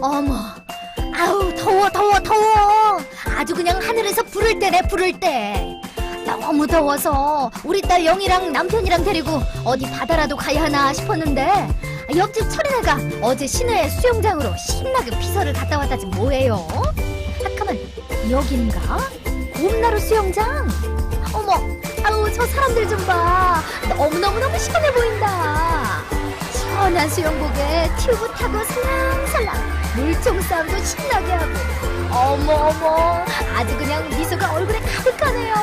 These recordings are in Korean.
어머, 아우 더워 더워 더워. 아주 그냥 하늘에서 불을 때네 불을 때. 너무 더워서 우리 딸 영이랑 남편이랑 데리고 어디 바다라도 가야 하나 싶었는데 옆집 철이네가 어제 시내 수영장으로 신나게 피서를 갔다 왔다지 뭐예요? 잠깐만 여긴가? 곰나루 수영장? 어머, 아우 저 사람들 좀 봐. 너무 너무 너무 시원해 보인다. 시원한 수영복에 튜브 타고 살랑살랑 물총 싸움도 신나게 하고 어머 어머 아주 그냥 미소가 얼굴에 가득하네요.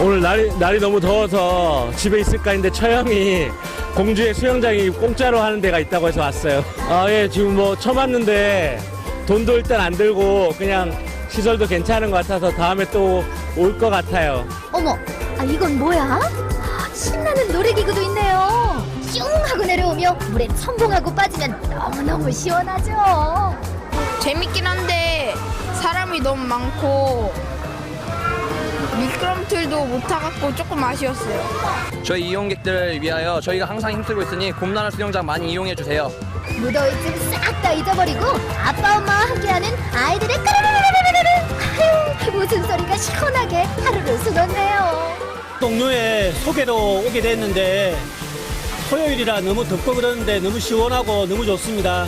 오늘 날이, 날이 너무 더워서 집에 있을까 했는데 처형이 공주의 수영장이 공짜로 하는 데가 있다고 해서 왔어요. 아, 예, 지금 뭐 처음 왔는데 돈도 일단 안 들고 그냥 시설도 괜찮은 것 같아서 다음에 또 올 것 같아요. 어머, 아 이건 뭐야? 신나는 놀이기구도 있네요. 슝 하고 내려오며 물에 첨벙하고 빠지면 너무너무 시원하죠. 재밌긴 한데 사람이 너무 많고 미끄럼틀도 못 타갖고 조금 아쉬웠어요. 저희 이용객들을 위하여 저희가 항상 힘쓰고 있으니 곰나라 수영장 많이 이용해 주세요. 무더위쯤 싹다 잊어버리고 아빠 엄마와 함께하는 아이들의 까르르르르르르 아유 웃음소리가 시원하게 하루를 수놓네요. 동료의 소개로 오게 됐는데 토요일이라 너무 덥고 그러는데 너무 시원하고 너무 좋습니다.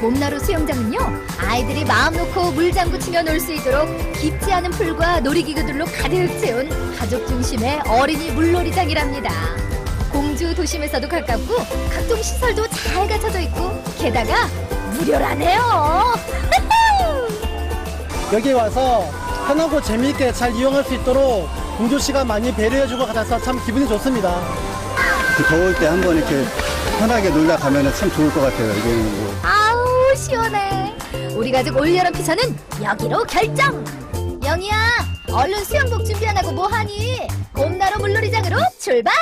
곰나루 수영장은요 아이들이 마음 놓고 물장구 치며 놀 수 있도록 깊지 않은 풀과 놀이기구들로 가득 채운 가족 중심의 어린이 물놀이장이랍니다 공주 도심에서도 가깝고 각종 시설도 잘 갖춰져 있고 게다가 무료라네요 여기 와서 편하고 재미있게 잘 이용할 수 있도록 공주씨가 많이 배려해주고 같아서 참 기분이 좋습니다. 그 더울 때 한번 이렇게 편하게 놀다 가면 참 좋을 것 같아요. 이게는 뭐 아우 시원해. 우리 가족 올여름 피서는 여기로 결정! 영희야 얼른 수영복 준비 안 하고 뭐하니? 곰나루 물놀이장으로 출발